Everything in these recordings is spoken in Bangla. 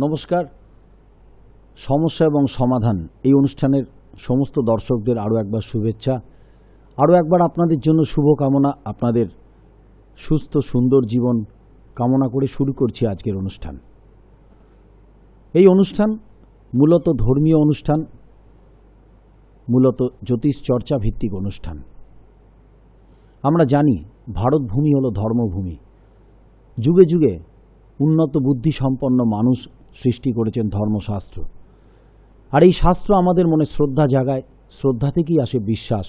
নমস্কার। সমস্যা এবং সমাধান এই অনুষ্ঠানের সমস্ত দর্শকদের আরও একবার শুভেচ্ছা, আরও একবার আপনাদের জন্য শুভকামনা, আপনাদের সুস্থ, সুন্দর জীবন কামনা করে শুরু করছি আজকের অনুষ্ঠান। এই অনুষ্ঠান মূলত ধর্মীয় অনুষ্ঠান, মূলত জ্যোতিষ চর্চা ভিত্তিক অনুষ্ঠান। আমরা জানি ভারতভূমি হলো ধর্মভূমি। যুগে যুগে উন্নত বুদ্ধিসম্পন্ন মানুষ সৃষ্টি করেছেন ধর্মশাস্ত্র। আর এই শাস্ত্র আমাদের মনে শ্রদ্ধা জাগায়, শ্রদ্ধা থেকেই আসে বিশ্বাস।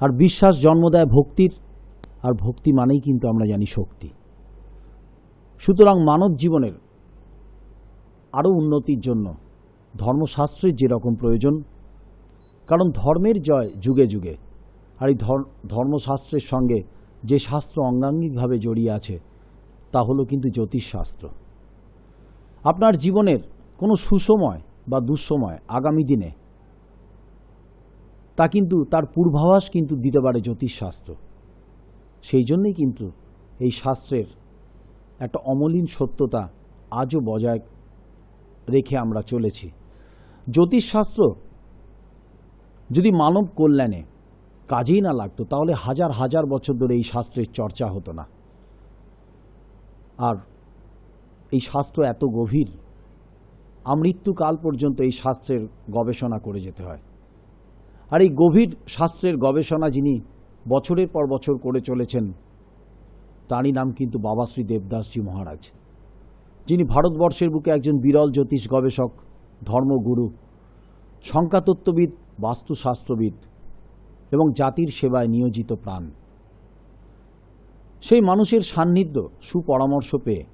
আর বিশ্বাস জন্ম দেয় ভক্তির, আর ভক্তি মানেই কিন্তু আমরা জানি শক্তি। সুতরাং মানব জীবনের আরও উন্নতির জন্য ধর্মশাস্ত্রের যেরকম প্রয়োজন, কারণ ধর্মের জয় যুগে যুগে। আর এই ধর- ধর্মশাস্ত্রের সঙ্গে যে শাস্ত্র অঙ্গাঙ্গিকভাবে জড়িয়ে আছে, তা হলো কিন্তু জ্যোতিষশাস্ত্র। আপনার জীবনের কোনো সুসময় বা দুঃসময় আগামী দিনে তা কিন্তু তার পূর্বাভাস কিন্তু দিতে পারে জ্যোতিষশাস্ত্র। সেই জন্যই কিন্তু এই শাস্ত্রের একটা অমলিন সত্যতা আজও বজায় রেখে আমরা চলেছি। জ্যোতিষশাস্ত্র যদি মানব কল্যাণে কাজেই না লাগতো, তাহলে হাজার হাজার বছর ধরে এই শাস্ত্রের চর্চা হতো না। আর এই শাস্ত্র এত গভীর, আমৃত্যুকাল পর্যন্ত এই শাস্ত্রের গবেষণা করে যেতে হয়। আর এই গভীর শাস্ত্রের গবেষণা যিনি বছরের পর বছর করে চলেছেন, তারই নাম কিন্তু বাবা শ্রী দেবদাসজি মহারাজ, যিনি ভারতবর্ষের বুকে একজন বিরল জ্যোতিষ গবেষক, ধর্মগুরু, সংখ্যাতত্ত্ববিদ, বাস্তুশাস্ত্রবিদ এবং জাতির সেবায় নিয়োজিত প্রাণ। সেই মানুষের সান্নিধ্য, সুপরামর্শ পেয়ে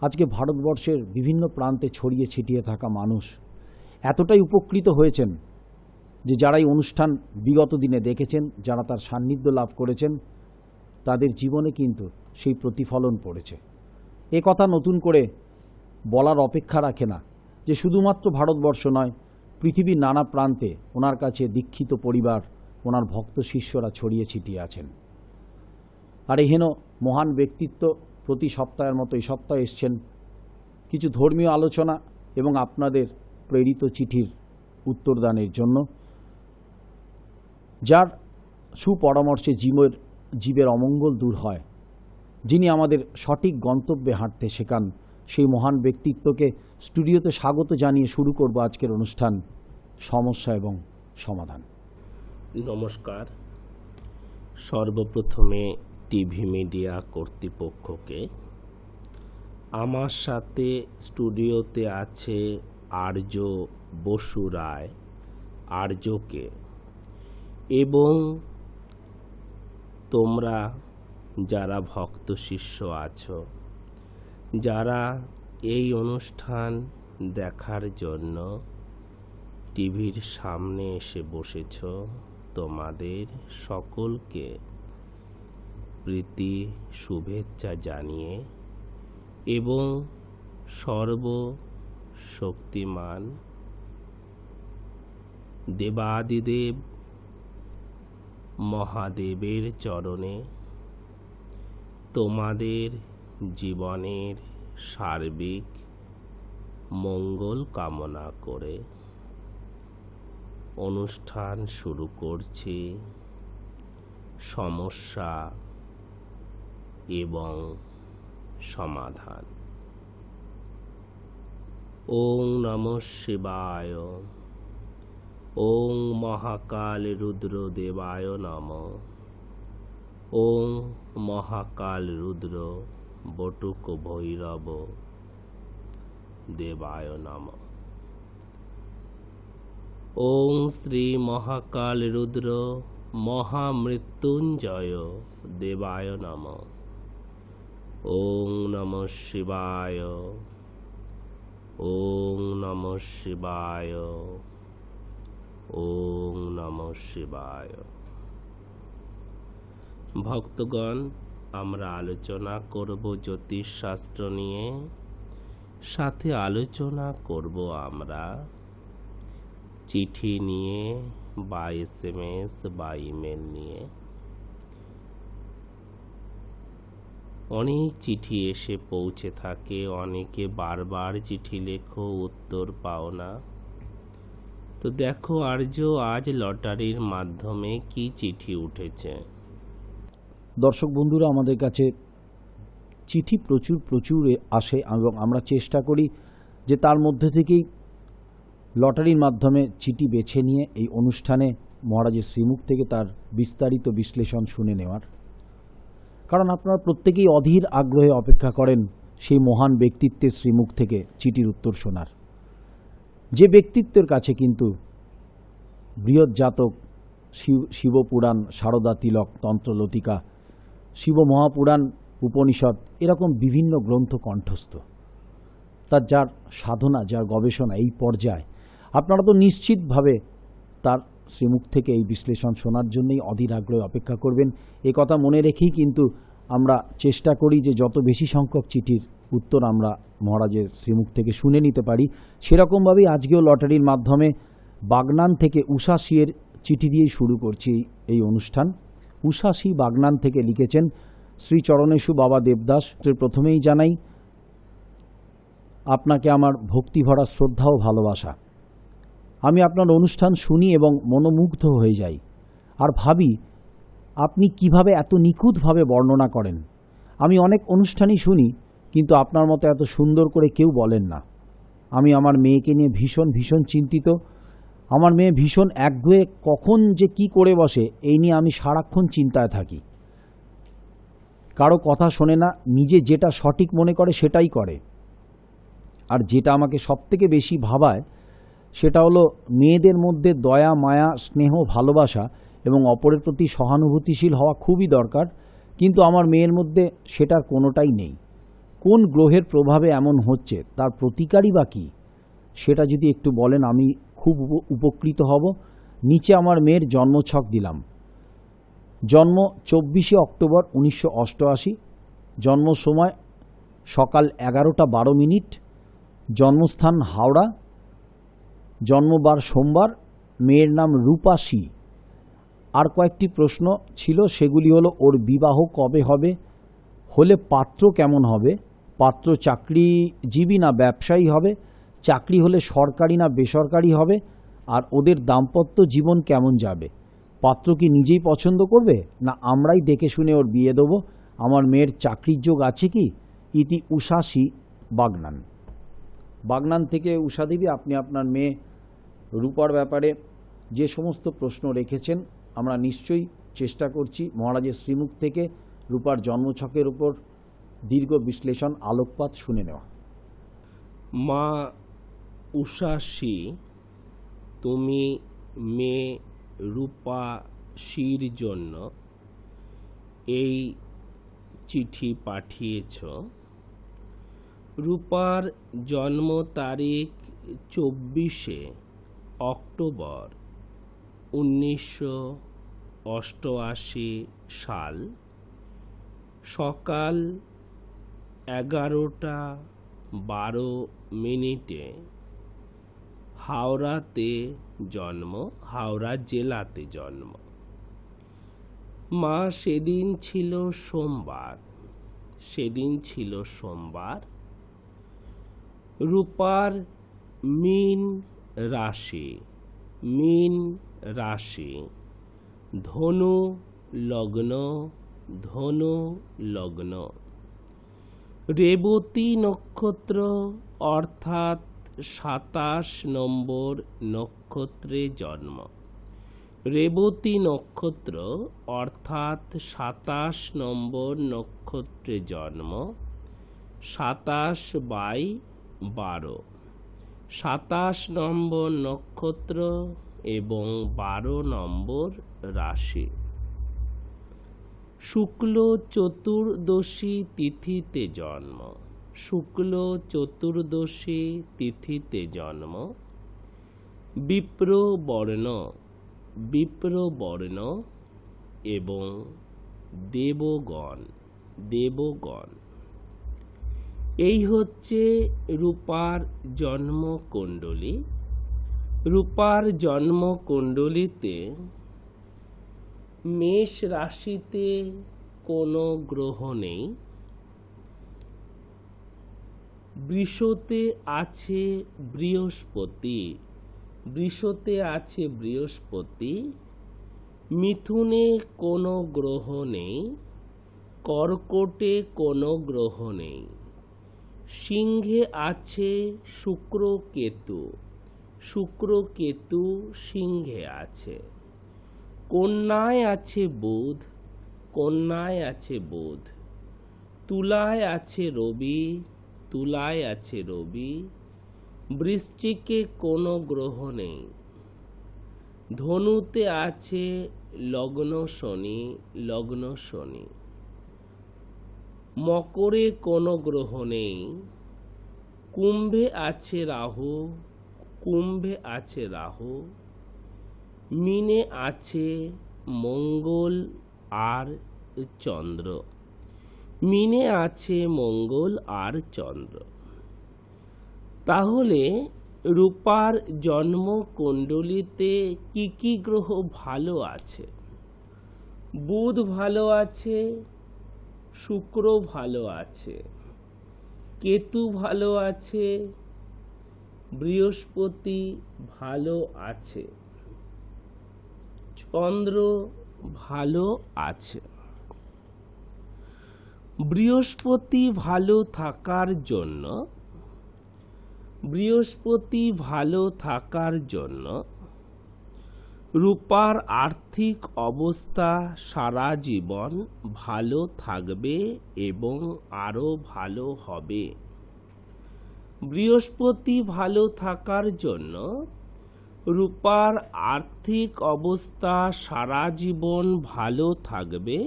আজকে ভারতবর্ষের বিভিন্ন প্রান্তে ছড়িয়ে ছিটিয়ে থাকা মানুষ এতটাই উপকৃত হয়েছেন যে যারা এই অনুষ্ঠান বিগত দিনে দেখেছেন, যারা তার সান্নিধ্য লাভ করেছেন, তাদের জীবনে কিন্তু সেই প্রতিফলন পড়েছে। এ কথা নতুন করে বলার অপেক্ষা রাখে না যে শুধুমাত্র ভারতবর্ষ নয়, পৃথিবীর নানা প্রান্তে ওনার কাছে দীক্ষিত পরিবার, ওনার ভক্ত শিষ্যরা ছড়িয়ে ছিটিয়ে আছেন। আর এহেন মহান ব্যক্তিত্ব প্রতি সপ্তাহের মতো এই সপ্তাহে এসছেন কিছু ধর্মীয় আলোচনা এবং আপনাদের প্রেরিত চিঠির উত্তরদানের জন্য। যার সুপরামর্শে জীবের জীবের অমঙ্গল দূর হয়। যিনি আমাদের সঠিক গন্তব্যে হাঁটতে শেখান, সেই মহান ব্যক্তিত্বকে স্টুডিওতে স্বাগত জানিয়ে শুরু করব আজকের অনুষ্ঠান সমস্যা এবং সমাধান। নমস্কার। সর্বপ্রথমে টিভি মিডিয়া কর্তৃপক্ষকে। আমার সাথে স্টুডিওতে আছে আর্য বসু রায়, আর্যকে। এবং তোমরা যারা ভক্ত শিষ্য আছো, যারা এই অনুষ্ঠান দেখার জন্য টিভির সামনে এসে বসেছ, তোমাদের সকলকে প্রীতি, শুভেচ্ছা জানিয়ে এবং সর্ব শক্তিমান দেবাদিদেব মহাদেবের চরণে তোমাদের জীবনের সার্বিক মঙ্গল কামনা করে অনুষ্ঠান শুরু করছি। সমস্যা এবং সমাধান। ওং নম শিবায়, ওং মহাকাল রুদ্র দেবায় নম, ওং মহাকাল রুদ্র বটুক ভৈরব দেবায় নমঃ। ওং শ্রী মহাকাল রুদ্র মহামৃত্যুঞ্জয় দেবায় নম। ওং নম শিবায়। ওং নম শিবায়। ওং নম শিবায়। ভক্তগণ, আমরা আলোচনা করব জ্যোতিষশাস্ত্র নিয়ে। সাথে আলোচনা করব আমরা চিঠি নিয়ে, বা এস এম এস, বা ইমেল নিয়ে। অনেক চিঠি এসে পৌঁছে থাকে, অনেকে বারবার চিঠি লেখো, উত্তর পাও না। তো দেখো আর্য, আজ লটারির মাধ্যমে কি চিঠি উঠেছে? দর্শক বন্ধুরা, আমাদের কাছে চিঠি প্রচুর প্রচুর আসে এবং আমরা চেষ্টা করি যে তার মধ্যে থেকেই লটারির মাধ্যমে চিঠি বেছে নিয়ে এই অনুষ্ঠানে মহারাজের শ্রীমুখ থেকে তার বিস্তারিত বিশ্লেষণ শুনে নেওয়ার। কারণ আপনারা প্রত্যেকেই অধীর আগ্রহে অপেক্ষা করেন সেই মহান ব্যক্তিত্বের শ্রীমুখ থেকে চিঠির উত্তর শোনার। যে ব্যক্তিত্বের কাছে কিন্তু বৃহৎ জাতক শিব, শিবপুরাণ, সারদা তিলক তন্ত্রলতিকা শিব মহাপুরাণ, উপনিষদ, এরকম বিভিন্ন গ্রন্থ কণ্ঠস্থ। তার যার সাধনা, যার গবেষণা এই পর্যায়ে, আপনারা তো নিশ্চিতভাবে তার শ্রীমুখ থেকে এই বিশ্লেষণ শোনার জন্যই অধীর আগ্রহে অপেক্ষা করবেন। এ কথা মনে রেখেই কিন্তু আমরা চেষ্টা করি যে যত বেশি সংখ্যক চিঠির উত্তর আমরা মহারাজের শ্রীমুখ থেকে শুনে নিতে পারি। সেরকমভাবেই আজকেও লটারির মাধ্যমে বাগনান থেকে উষাশিয়ের চিঠি দিয়েই শুরু করছি এই- অনুষ্ঠান। উষাশি বাগনান থেকে লিখেছেন, শ্রী চরণেশু বাবা দেবদাস প্রথমেই জানাই, আপনাকে আমার ভক্তিভরা শ্রদ্ধা ও ভালোবাসা। আমি আপনার অনুষ্ঠান শুনি এবং মনোমুগ্ধ হয়ে যাই। আর ভাবি, আপনি কীভাবে এত নিখুঁতভাবে বর্ণনা করেন? আমি অনেক অনুষ্ঠানই শুনি, কিন্তু আপনার মতো এত সুন্দর করে কেউ বলেন না। আমি আমার মেয়েকে নিয়ে ভীষণ ভীষণ চিন্তিত। আমার মেয়ে ভীষণ একগুয়ে কখন যে কি করে বসে, এই নিয়ে আমি সারাক্ষণ চিন্তায় থাকি। কারও কথা শোনে না, নিজে যেটা সঠিক মনে করে সেটাই করে। আর যেটা আমাকে সবথেকে বেশি ভাবায় সেটা হলো মেয়েদের মধ্যে দয়া, মায়া, স্নেহ, ভালোবাসা এবং অপরের প্রতি সহানুভূতিশীল হওয়া খুবই দরকার। কিন্তু আমার মেয়ের মধ্যে সেটার কোনোটাই নেই। কোন গ্রহের প্রভাবে এমন হচ্ছে, তার প্রতিকারই বা কী? সেটা যদি একটু বলেন, আমি খুব উপ- উপকৃত হব। নিচে আমার মেয়ের জন্মছক দিলাম। জন্ম চব্বিশে অক্টোবর উনিশশো অষ্টআশি। জন্ম সময় সকাল এগারোটা বারো মিনিট। জন্মস্থান হাওড়া। জন্মবার সোমবার, মেয়ের নাম রূপাশী। আর কয়েকটি প্রশ্ন ছিল, সেগুলি হলো, ওর বিবাহ কবে হবে? হলে পাত্র কেমন হবে? পাত্র চাকরিজীবী না ব্যবসায়ী হবে? চাকরি হলে সরকারি না বেসরকারি হবে? আর ওদের দাম্পত্য জীবন কেমন যাবে? পাত্র কি নিজেই পছন্দ করবে? না আমরাই দেখে শুনে ওর বিয়ে দেবো? আমার মেয়ের চাকরির যোগ আছে কি? ইতি উষাসী বাগনান। বাগনান থেকে উষা দেবী আপনি আপনার মেয়ে রূপার ব্যাপারে যে সমস্ত প্রশ্ন রেখেছেন, আমরা নিশ্চয়ই চেষ্টা করছি মহারাজের শ্রীমুখ থেকে রূপার জন্মছকের উপর দীর্ঘ বিশ্লেষণ, আলোকপাত শুনে নেওয়া। মা উষাসী তুমি মেয়ে রূপা শির জন্য এই চিঠি পাঠিয়েছ। রূপার জন্ম তারিখ চব্বিশে অক্টোবর, উনিশশো অষ্টআশি সাল, সকাল এগারোটা বারো মিনিটে হাওড়াতে জন্ম, হাওড়া জেলাতে জন্ম। মা, সেদিন ছিল সোমবার। সেদিন ছিল সোমবার। রূপার মিন রাশি, মিন রাশি, ধনু লগ্ন ধনু লগ্ন। রেবতী নক্ষত্র অর্থাৎ সাতাশ নম্বর নক্ষত্রে জন্ম। রেবতী নক্ষত্র অর্থাৎ সাতাশ নম্বর নক্ষত্রে জন্ম, সাতাশ বাই বারো। সাতাশ নম্বর নক্ষত্র এবং বারো নম্বর রাশি। শুক্ল চতুর্দশী তিথিতে জন্ম। শুক্ল চতুর্দশী তিথিতে জন্ম। বিপ্র বর্ণ বিপ্র এবং দেবগণ দেবগণ। এই হচ্ছে রূপার জন্মকুণ্ডলী। রূপার জন্মকুণ্ডলিতে মেষ রাশিতে কোনো গ্রহ নেই। বৃষতে আছে বৃহস্পতি। বৃষতে আছে বৃহস্পতি। মিথুনে কোনো গ্রহ নেই। কর্কটে কোনো গ্রহ নেই। সিংহে আছে শুক্র কেতু শুক্র কেতু সিংহে আছে। কন্যায় আছে বুধ, কন্যায় আছে বুধ, তুলায় আছে রবি, তুলায় আছে রবি, বৃশ্চিকে কোনো গ্রহ নেই। ধনুতে আছে লগ্ন শনি লগ্ন শনি। মকরে কোনো গ্রহ নেই। কুম্ভে আছে রাহু, কুম্ভে আছে রাহু, মিনে আছে মঙ্গল আর চন্দ্র। মিনে আছে মঙ্গল আর চন্দ্র। তাহলে রূপার জন্ম কুণ্ডলিতে কি কি গ্রহ ভালো আছে? বুধ ভালো আছে শুক্র ভালো আছে, কেতু ভালো আছে, বৃহস্পতি ভালো আছে, চন্দ্র ভালো আছে। বৃহস্পতি ভালো থাকার জন্য, বৃহস্পতি ভালো থাকার জন্য রূপার আর্থিক অবস্থা সারা জীবন ভালো থাকবে এবং আরও ভালো হবে। বৃহস্পতি ভালো থাকার জন্য রূপার আর্থিক অবস্থা সারা জীবন ভালো থাকবে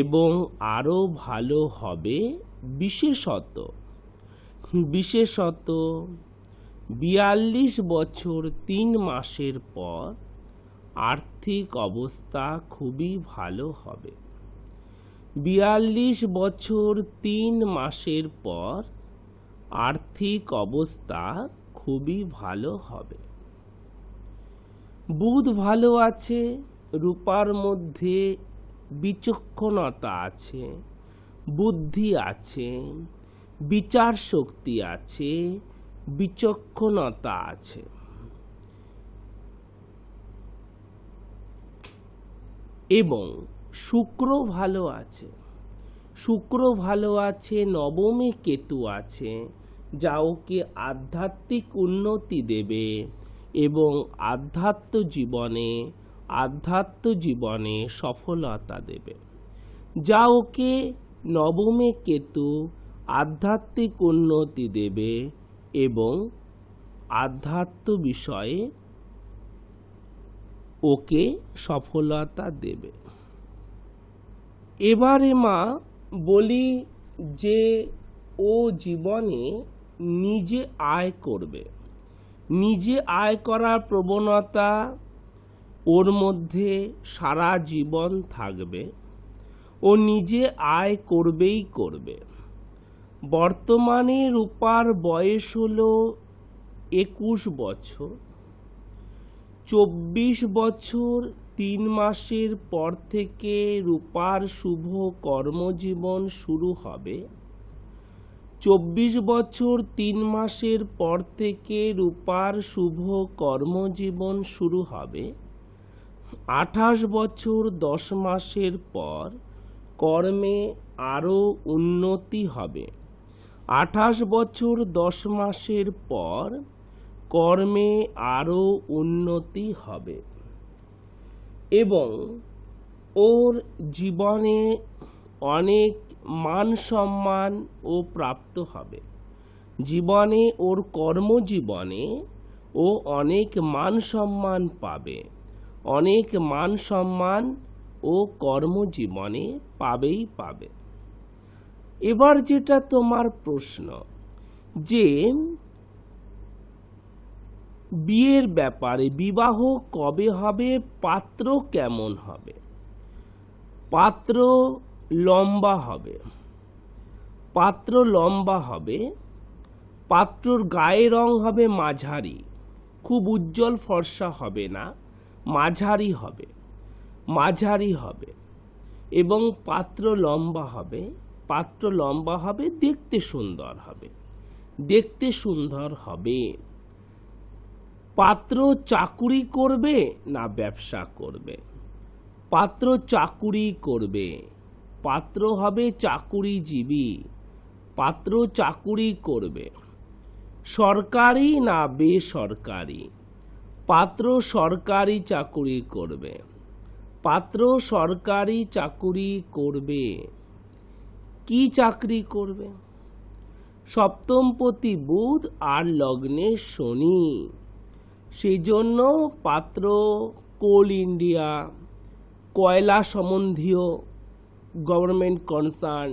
এবং আরও ভালো হবে বিশেষত বিশেষত বিয়াল্লিশ বছর তিন মাসের পর আর্থিক অবস্থা খুবই ভালো হবে। বিয়াল্লিশ বছর তিন মাসের পর আর্থিক অবস্থা খুবই ভালো হবে। বুধ ভালো আছে, রূপার মধ্যে বিচক্ষণতা আছে, বুদ্ধি আছে বিচার শক্তি আছে, বিচক্ষণতা আছে। এবং শুক্র ভালো আছে। শুক্র ভালো আছে, নবমে কেতু আছে যা ওকে আধ্যাত্মিক উন্নতি দেবে এবং আধ্যাত্ম জীবনে আধ্যাত্ম জীবনে সফলতা দেবে। যা ওকে নবমে কেতু আধ্যাত্মিক উন্নতি দেবে এবং আধ্যাত্ম বিষয়ে ওকে সফলতা দেবে। এবারে মা বলি যে, ও জীবনে নিজে আয় করবে। নিজে আয় করার প্রবণতা ওর মধ্যে সারা জীবন থাকবে। ও নিজে আয় করবেই করবে। বর্তমানে রূপার বয়স হলো একুশ বছর। চব্বিশ বছর তিন মাসের পর থেকে রূপার শুভ কর্মজীবন শুরু হবে। চব্বিশ বছর তিন মাসের পর থেকে রূপার শুভ কর্মজীবন শুরু হবে। আঠাশ বছর দশ মাসের পর কর্মে আরও উন্নতি হবে। আঠাশ বছর দশ মাসের পর কর্মে আরও উন্নতি হবে। এবং ওর জীবনে অনেক মান সম্মান ও প্রাপ্ত হবে। জীবনে ওর কর্মজীবনে ও অনেক মান সম্মান পাবে। অনেক মান সম্মান ও কর্মজীবনে পাবেই পাবে। এবার যেটা তোমার প্রশ্ন, যে বিয়ের ব্যাপারে বিবাহ কবে হবে, পাত্র কেমন হবে? পাত্র লম্বা হবে। পাত্র লম্বা হবে, পাত্রর গায়ে রং হবে মাঝারি। খুব উজ্জ্বল ফর্সা হবে না, মাঝারি হবে মাঝারি হবে। এবং পাত্র লম্বা হবে, পাত্র লম্বা হবে, দেখতে সুন্দর হবে, দেখতে সুন্দর হবে। পাত্র চাকুরি করবে না ব্যবসা করবে? পাত্র চাকুরি করবে। পাত্র হবে চাকুরিজীবী। পাত্র চাকুরি করবে। সরকারি না বেসরকারি? পাত্র সরকারি চাকুরি করবে। পাত্র সরকারি চাকুরি করবে। কি চাকরি করবে? সপ্তমপতি বুধ আর লগ্নে শনি। সেই জন্য পাত্র, কোল ইন্ডিয়া, কয়লা সম্বন্ধীয় গভর্নমেন্ট কনসার্ন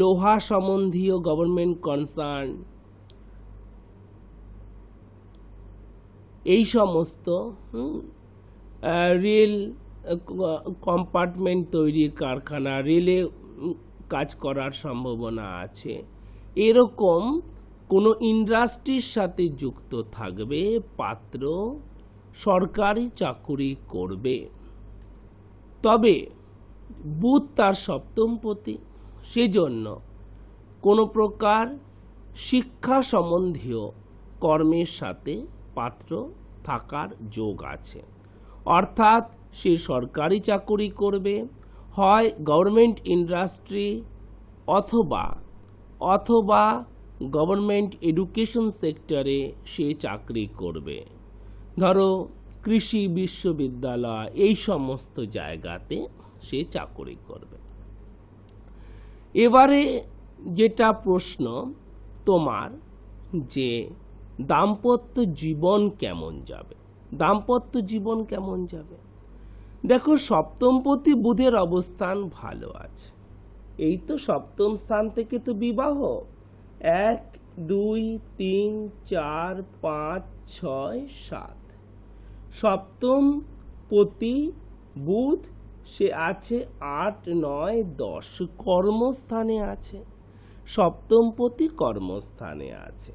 লোহা সম্বন্ধীয় গভর্নমেন্ট কনসার্ন এই সমস্ত রেল কম্পার্টমেন্ট তৈরির কারখানা, রেলে কাজ করার সম্ভাবনা আছে। এরকম কোনো ইন্ডাস্ট্রির সাথে যুক্ত থাকবে, পাত্র সরকারি চাকুরি করবে। তবে বুধ তার সপ্তম সপ্তমপতি সেজন্য কোনো প্রকার শিক্ষা সম্বন্ধীয় কর্মের সাথে পাত্র থাকার যোগ আছে। অর্থাৎ সে সরকারি চাকুরি করবে, হয় গভর্নমেন্ট ইন্ডাস্ট্রি অথবা অথবা গভর্নমেন্ট এডুকেশন সেক্টরে সে চাকরি করবে। ধরো, কৃষি বিশ্ববিদ্যালয়, এই সমস্ত জায়গাতে সে চাকরি করবে। এবারে যেটা প্রশ্ন তোমার যে দাম্পত্য জীবন কেমন যাবে? দাম্পত্য জীবন কেমন যাবে? দেখো সপ্তমপতি বুধের অবস্থান ভালো আছে। এই তো সপ্তম স্থান থেকে তো বিবাহ। এক, দুই, তিন, চার, পাঁচ, ছয়, সাত। সপ্তম পতি বুধ, সে আছে আট, নয়, দশ, কর্মস্থানে আছে। সপ্তম পতি কর্মস্থানে আছে।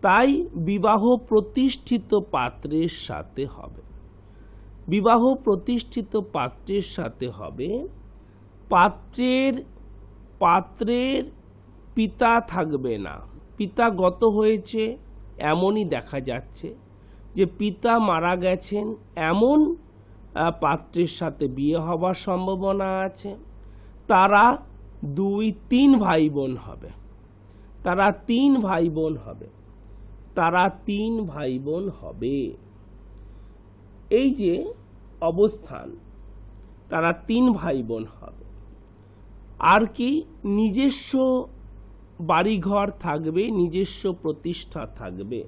তাই বিবাহ প্রতিষ্ঠিত পাত্রের সাথে হবে। বিবাহ প্রতিষ্ঠিত পাত্রের সাথে হবে পাত্রের পাত্রের পিতা থাকবে না। পিতা গত হয়েছে, এমনই দেখা যাচ্ছে যে পিতা মারা গেছেন, এমন পাত্রের সাথে বিয়ে হবার সম্ভাবনা আছে। তারা দুই, তিন ভাই বোন হবে। তারা তিন ভাই বোন হবে। তারা তিন ভাই বোন হবে। এই যে অবস্থান, তারা তিন ভাই বোন হবে। আর কি নিজস্ব বাড়িঘর থাকবে, নিজস্ব প্রতিষ্ঠা থাকবে।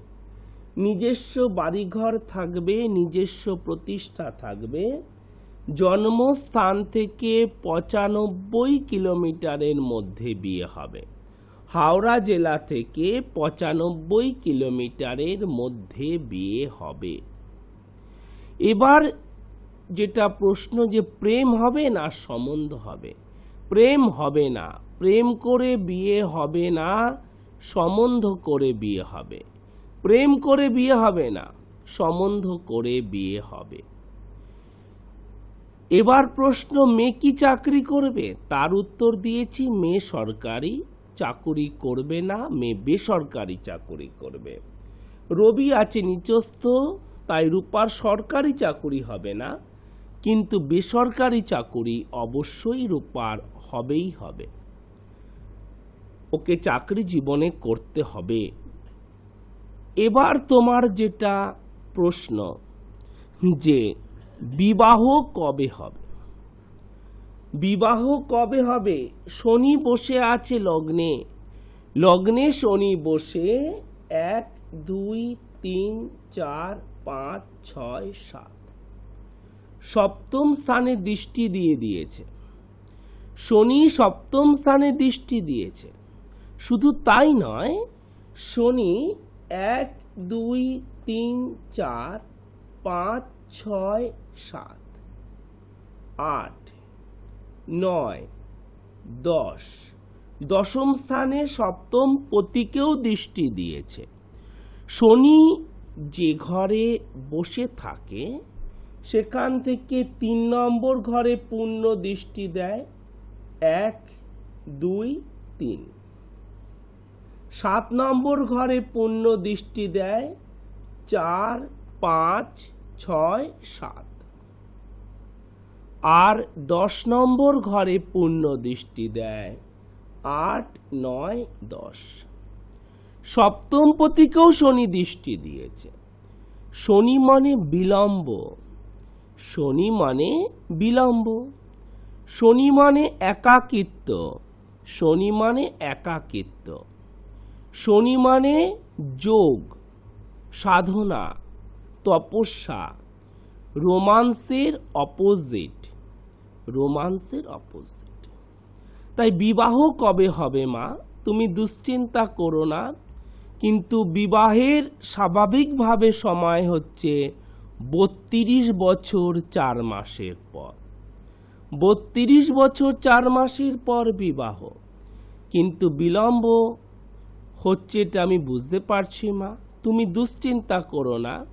নিজস্ব বাড়িঘর থাকবে, নিজস্ব প্রতিষ্ঠা থাকবে। জন্মস্থান থেকে পঁচানব্বই কিলোমিটারের মধ্যে বিয়ে হবে। হাওড়া জেলা থেকে পঁচানব্বই কিলোমিটারের মধ্যে বিয়ে হবে। এবার যেটা প্রশ্ন যে প্রেম হবে না সম্বন্ধ হবে? প্রেম হবে না। প্রেম করে বিয়ে হবে না, সম্বন্ধ করে বিয়ে হবে। প্রেম করে বিয়ে হবে না, সম্বন্ধ করে বিয়ে হবে। এবার প্রশ্ন মেয়ে কি চাকরি করবে? তার উত্তর দিয়েছি মেয়ে সরকারি চাকুরি করবে না মেয়ে বেসরকারি চাকুরি করবে। রবি আছে নিচস্থ, তাই রূপার সরকারি চাকুরি হবে না, কিন্তু বেসরকারি চাকুরি অবশ্যই রূপার হবেই হবে। ওকে চাকরি জীবনে করতে হবে। এবার তোমার যেটা প্রশ্ন, যে বিবাহ কবে হবে? বিবাহ কবে হবে? শনি বসে আছে লগ্নে। লগ্নে শনি বসে এক, দুই, তিন, চার, পাঁচ, ছয়, সাত। সপ্তম স্থানে দৃষ্টি দিয়ে দিয়েছে। শনি সপ্তম স্থানে দৃষ্টি দিয়েছে। শুধু তাই নয়, শনি এক, দুই, তিন, চার, পাঁচ, ছয়, সাত, আট, নয়, দশ, দশম স্থানে সপ্তম পতিকেও দৃষ্টি দিয়েছে। শনি যে ঘরে বসে থাকে, সেখান থেকে তিন নম্বর ঘরে পূর্ণ দৃষ্টি দেয়, এক, দুই, তিন। সাত নম্বর ঘরে পূর্ণ দৃষ্টি দেয়, চার, পাঁচ, ছয়, সাত। আর দশ নম্বর ঘরে পূর্ণ দৃষ্টি দেয়, আট, নয়, দশ। সপ্তম পতিকেও শনি দৃষ্টি দিয়েছে। শনি মানে বিলম্ব। শনি মানে বিলম্ব। শনি মানে একাকিত্ব। শনি মানে একাকিত্ব। শনি মানে যোগ, সাধনা, তপস্যা, রোমান্সের অপোজিট রোমান্সের অপোজিট। তাই বিবাহ কবে হবে, মা? তুমি দুশ্চিন্তা করো না, কিন্তু বিবাহের স্বাভাবিকভাবে সময় হচ্ছে বত্রিশ বছর চার মাসের পর। বত্রিশ বছর চার মাসের পর বিবাহ, কিন্তু বিলম্ব হচ্ছে এটা আমি বুঝতে পারছি মা। তুমি দুশ্চিন্তা করো না।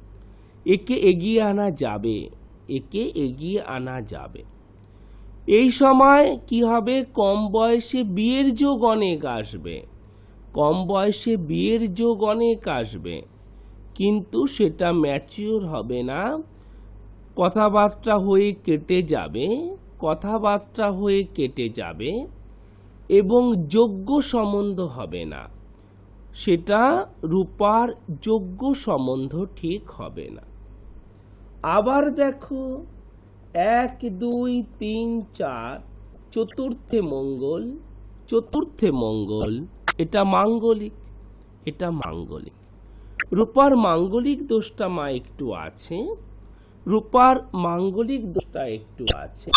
একে এগিয়ে আনা যাবে। একে এগিয়ে আনা যাবে। এই সময় কি হবে? কম বয়সে বিয়ের যোগ অনেক আসবে। কম বয়সে বিয়ের যোগ অনেক আসবে। কিন্তু সেটা ম্যাচিওর হবে না। কথাবার্তা হয়ে কেটে যাবে। কথাবার্তা হয়ে কেটে যাবে। এবং যোগ্য সম্বন্ধ হবে না। সেটা রূপার যোগ্য সম্বন্ধ ঠিক হবে না। আবার দেখো, এক, দুই, তিন, চার, চতুর্থে মঙ্গল চতুর্থে মঙ্গল, এটা মাঙ্গলিক এটা মাঙ্গলিক। রূপার মাঙ্গলিক দোষটা মা একটু আছে, রূপার মাঙ্গলিক দোষটা একটু আছে।